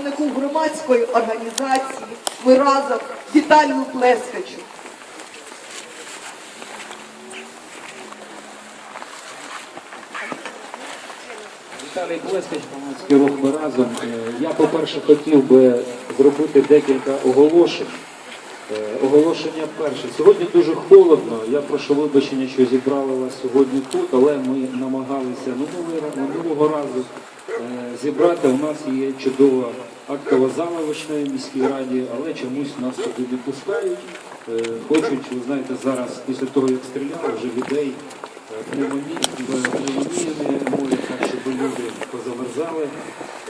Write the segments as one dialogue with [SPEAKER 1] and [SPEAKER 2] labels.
[SPEAKER 1] керівнику громадської організації Миразов Віталію Плескачу.
[SPEAKER 2] Віталій Плескач, громадський рух ми разом. Е, Я, по-перше, хотів би зробити декілька оголошень. Е, Оголошення перше. Сьогодні дуже холодно. Я прошу вибачення, що зібрали вас сьогодні тут, але ми намагалися минулого, разу зібрати. У нас є чудова актова зала в Вишневій міській раді, але чомусь нас туди не пускають. Е, Хочуть, ви знаєте, зараз після того, як стріляли, вже людей е, пневмонії, пневмоніями моють, так, щоб люди позамерзали.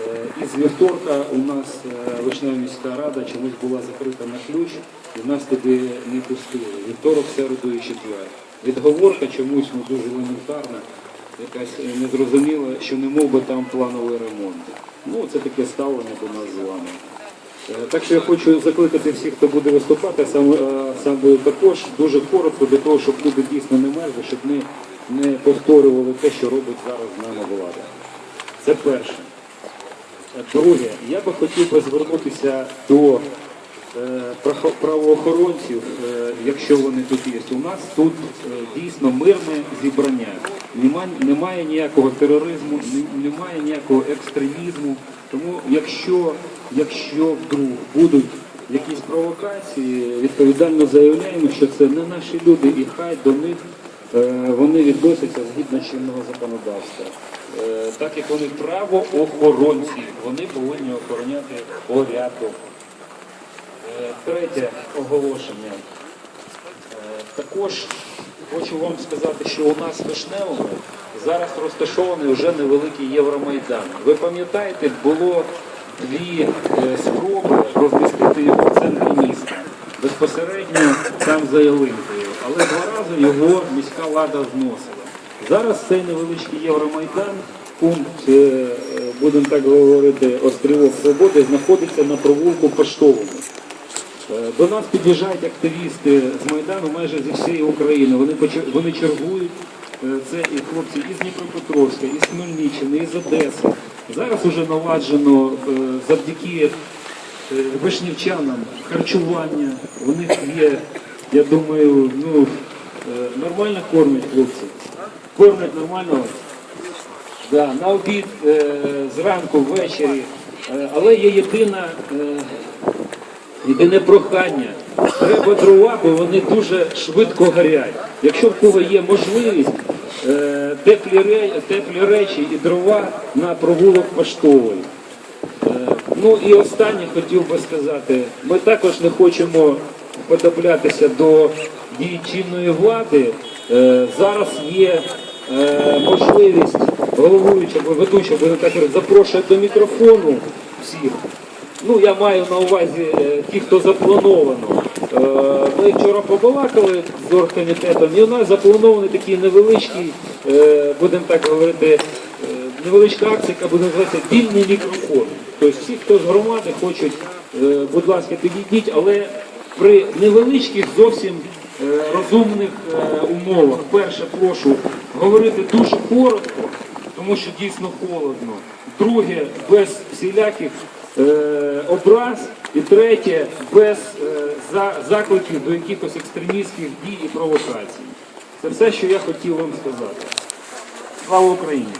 [SPEAKER 2] Е, І з вівторка у нас е, Вишнева міська рада чомусь була закрита на ключ, і нас туди не пустили. Вівторок, середу і четвер. Відговорка чомусь ну, дуже елементарна, якась е, незрозуміла, що не мов би там плановий ремонт. Ну, це таке ставлення до нас з вами. Е, Так що я хочу закликати всіх, хто буде виступати, сам, е, сам буду також дуже коротко для того, щоб люди дійсно не мерзли, щоб не, не повторювали те, що робить зараз з нами влада. Це перше. Е, Друге, я би хотів би звернутися до е, правоохоронців, е, якщо вони тут є. У нас тут е, дійсно мирне зібрання. Нема, немає ніякого тероризму, немає ніякого екстремізму. Тому якщо, якщо вдруг будуть якісь провокації, відповідально заявляємо, що це не наші люди, і хай до них е, вони відносяться згідно чинного законодавства. Е, Так як вони правоохоронці, вони повинні охороняти порядок. Е, Третє оголошення. Е, Також хочу вам сказати, що у нас в Вишневому зараз розташований вже невеликий Євромайдан. Ви пам'ятаєте, було дві е, спроби розмістити його в центрі міста. Безпосередньо там за ялинкою. Але два рази його міська влада зносила. Зараз цей невеличкий Євромайдан, пункт, будемо так говорити, острівок свободи, знаходиться на провулку Поштовому. Е, До нас під'їжджають активісти з Майдану майже зі всієї України. Вони, чергують. Е, Це і хлопці із Дніпропетровська, із Хмельниччини, із Одеси. Зараз уже наладжено е, завдяки вишнівчанам харчування. У них є, я думаю, ну, нормально кормять хлопці. Кормять нормально? Да, на обід зранку, ввечері. Але є єдина, єдине прохання. Треба дрова, бо вони дуже швидко горять. Якщо в кого є можливість, е, теплі, теплі речі і дрова на провулок поштовий. Е, Ну і останнє хотів би сказати, ми також не хочемо подоплятися до дій чинної влади. Е, Зараз є можливість так говорити, запрошує до мікрофону всіх. Ну, я маю на увазі е, ті, хто заплановано. Е, Ми вчора побалакали з оргкомітетом, і у нас запланований такий невеличкий, е, будемо так говорити, невеличка акція, яка буде називатися вільний мікрофон. Тобто всі, хто з громади хочуть, будь ласка, підійдіть, але при невеличких зовсім розумних умовах. Перше, прошу говорити дуже коротко, тому що дійсно холодно. Друге, без всіляких образ. І третє, без е, закликів до якихось екстремістських дій і провокацій. Це все, що я хотів вам сказати. Слава Україні!